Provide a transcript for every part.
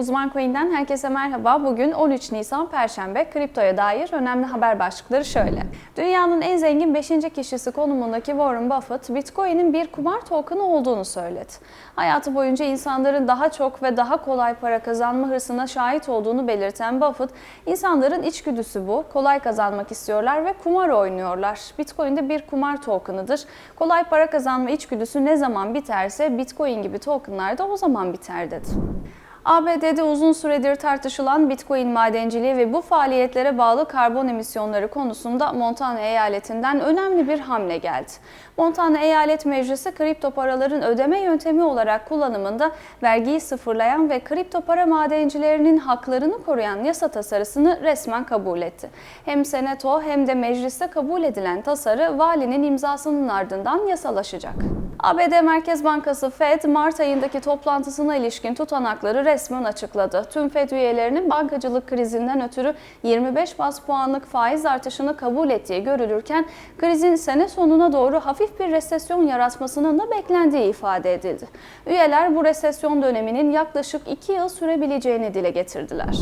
Uzman Coin'den herkese merhaba. Bugün 13 Nisan Perşembe. Kriptoya dair önemli haber başlıkları şöyle. Dünyanın en zengin 5. kişisi konumundaki Warren Buffett, Bitcoin'in bir kumar token'ı olduğunu söyledi. Hayatı boyunca insanların daha çok ve daha kolay para kazanma hırsına şahit olduğunu belirten Buffett, insanların içgüdüsü bu. Kolay kazanmak istiyorlar ve kumar oynuyorlar. Bitcoin de bir kumar token'ıdır. Kolay para kazanma içgüdüsü ne zaman biterse Bitcoin gibi token'lar da o zaman biter dedi. ABD'de uzun süredir tartışılan Bitcoin madenciliği ve bu faaliyetlere bağlı karbon emisyonları konusunda Montana eyaletinden önemli bir hamle geldi. Montana Eyalet Meclisi kripto paraların ödeme yöntemi olarak kullanımında vergiyi sıfırlayan ve kripto para madencilerinin haklarını koruyan yasa tasarısını resmen kabul etti. Hem senato hem de mecliste kabul edilen tasarı valinin imzasının ardından yasalaşacak. ABD Merkez Bankası Fed, Mart ayındaki toplantısına ilişkin tutanakları resmen açıkladı. Tüm Fed üyelerinin bankacılık krizinden ötürü 25 bas puanlık faiz artışını kabul ettiği görülürken, krizin sene sonuna doğru hafif bir resesyon yaratmasının da beklendiği ifade edildi. Üyeler bu resesyon döneminin yaklaşık 2 yıl sürebileceğini dile getirdiler.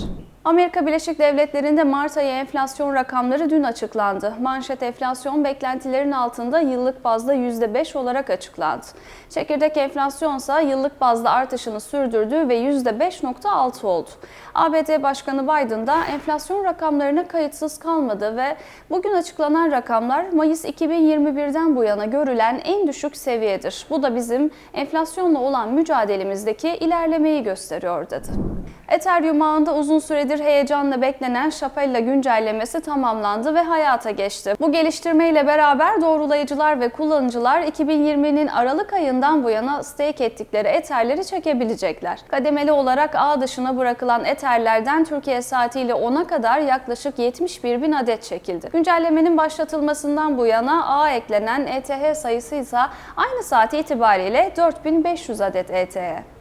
Amerika Birleşik Devletleri'nde Mart ayı enflasyon rakamları dün açıklandı. Manşet enflasyon beklentilerin altında yıllık bazda %5 olarak açıklandı. Çekirdek enflasyon ise yıllık bazda artışını sürdürdü ve %5.6 oldu. ABD Başkanı Biden da enflasyon rakamlarına kayıtsız kalmadı ve bugün açıklanan rakamlar Mayıs 2021'den bu yana görülen en düşük seviyedir. Bu da bizim enflasyonla olan mücadelemizdeki ilerlemeyi gösteriyor dedi. Ethereum ağında uzun süredir heyecanla beklenen Shapella güncellemesi tamamlandı ve hayata geçti. Bu geliştirmeyle beraber doğrulayıcılar ve kullanıcılar 2020'nin Aralık ayından bu yana stake ettikleri Ether'leri çekebilecekler. Kademeli olarak ağ dışına bırakılan Ether'lerden Türkiye saatiyle 10'a kadar yaklaşık 71 bin adet çekildi. Güncellemenin başlatılmasından bu yana ağa eklenen ETH sayısı ise aynı saat itibariyle 4500 adet ETH.